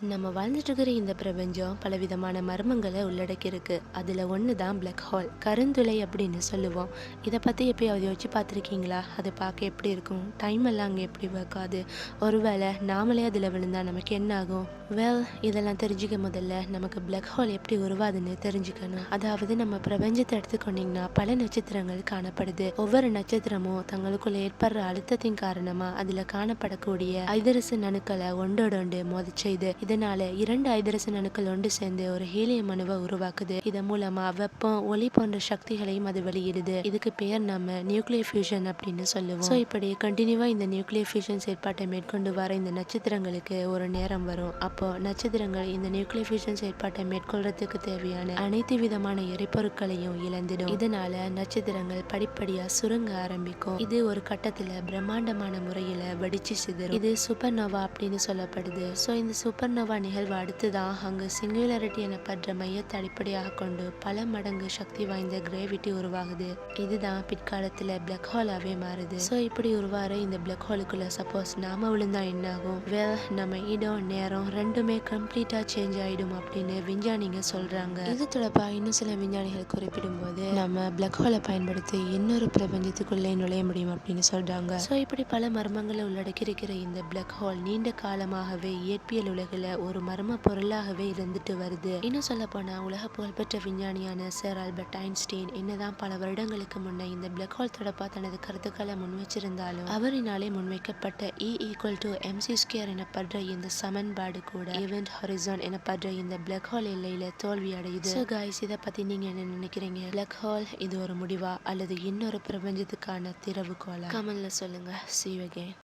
நம்ம வாழ்ந்துட்டு இருக்கிற இந்த பிரபஞ்சம் பலவிதமான மர்மங்களை உள்ளடக்கியிருக்கு. அதில் ஒன்று தான் பிளாக் ஹால் கருந்துளை அப்படின்னு சொல்லுவோம். இதை பற்றி எப்பயாவது யோசிச்சு பார்த்துருக்கீங்களா? அது பார்க்க எப்படி இருக்கும்? டைம் எல்லாம் அங்கே எப்படி ஒர்க் ஒருவேளை நாமளே அதில் விழுந்தால் நமக்கு என்ன ஆகும்? வெல் இதெல்லாம் தெரிஞ்சுக்க முதல்ல நமக்கு பிளாக் ஹால் எப்படி உருவாதுன்னு தெரிஞ்சுக்கணும். அதாவது நம்ம பிரபஞ்சத்தை எடுத்துக்கொண்டீங்கன்னா பல நட்சத்திரங்கள் காணப்படுது. ஒவ்வொரு நட்சத்திரமும் தங்களுக்குள்ள ஏற்படுற அழுத்தத்தின் காரணமாக அதில் காணப்படக்கூடிய ஐதரசு நணுக்களை ஒன்றோடொண்டு ஒன்று செய்து இதனால இரண்டு ஐதரசன் அணுக்கள் ஒன்று சேர்ந்து ஒரு ஹீலியம் அணுவை உருவாக்குது. இதன் மூலமா வெப்பம் ஒளி போன்ற சக்திகளையும் அது வெளியிடுது. இதுக்கு பேர் நம்ம நியூக்ளியர் ஃபியூஷன் அப்படின்னு சொல்லுவோம். ஸோ இப்படி கண்டினியூவா இந்த நியூக்ளியர் ஃபியூஷன் செயற்பாட்டை மேற்கொண்டு வர இந்த நட்சத்திரங்களுக்கு ஒரு நேரம் வரும். அப்போ நட்சத்திரங்கள் இந்த நியூக்ளியர் ஃபியூஷன் செயற்பாட்டை மேற்கொள்றதுக்கு தேவையான அனைத்து விதமான எரிபொருட்களையும் இழந்துடும். இதனால நட்சத்திரங்கள் படிப்படியா சுருங்க ஆரம்பிக்கும். இது ஒரு கட்டத்துல பிரம்மாண்டமான முறையில வெடிச்சு சிதறும். இது சூப்பர் நோவா அப்படின்னு சொல்லப்படுது. ஸோ இந்த சூப்பர் நோவா நிகழ்வு அடுத்துதான் அங்கு சிங்குலாரிட்டி எனப்படுற மையத்தை அடிப்படையாக கொண்டு பல மடங்கு சக்தி வாய்ந்த கிரேவிட்டி உருவாகுது. இதுதான் பிற்காலத்துல பிளாக் ஹோலாவே மாறுது. ஸோ இப்படி உருவார இந்த பிளாக் ஹோலுக்குள்ள சப்போஸ் நாம விழுந்தா என்ன ஆகும் வெல் நம்ம இடம் நேரம் ரெண்டுமே கம்ப்ளீட்டா சேஞ்ச் ஆயிடும் அப்படின்னு விஞ்ஞானிங்க சொல்றாங்க. இது தொடர்பா இன்னும் சில விஞ்ஞானிகள் குறிப்பிடும்போது நம்ம பிளாக் ஹோலை பயன்படுத்தி இன்னொரு பிரபஞ்சத்துக்குள்ளே நுழைய முடியும் அப்படின்னு சொல்றாங்க. ஸோ இப்படி பல மர்மங்களை உள்ளடக்கி இருக்கிற இந்த பிளாக் ஹோல் நீண்ட காலமாகவே இயற்பியல் உலகில் ஒரு மர்ம பொருளாகவே இருந்துட்டு வருது. இன்னும் சொல்ல போனா உலக புகழ்பெற்ற விஞ்ஞானியான சர் ஆல்பர்ட் ஐன்ஸ்டீன் என்னதான் பல வருடங்களுக்கு முன்னே இந்த பிளாக் ஹோல் தொடர்பா தனது கருத்துக்களை முன் வச்சிருந்தாலும் அவரினாலே முன்வைக்கப்பட்ட E e equal to M C square எனப்படுற இந்த சமன்பாடு கூட ஈவென்ட் ஹொரிசான் எனப்படுற இந்த பிளாக் ஹோல் எல்லையில தோல்வி அடையுது. ஸோ காய்ஸ் இதை பத்தி நீங்க என்ன நினைக்கிறீங்க? பிளாக் ஹோல் இது ஒரு முடிவா? அல்லது இன்னொரு பிரபஞ்சத்துக்கான திறவுகோலா? கமெண்ட்ல சொல்லுங்க. See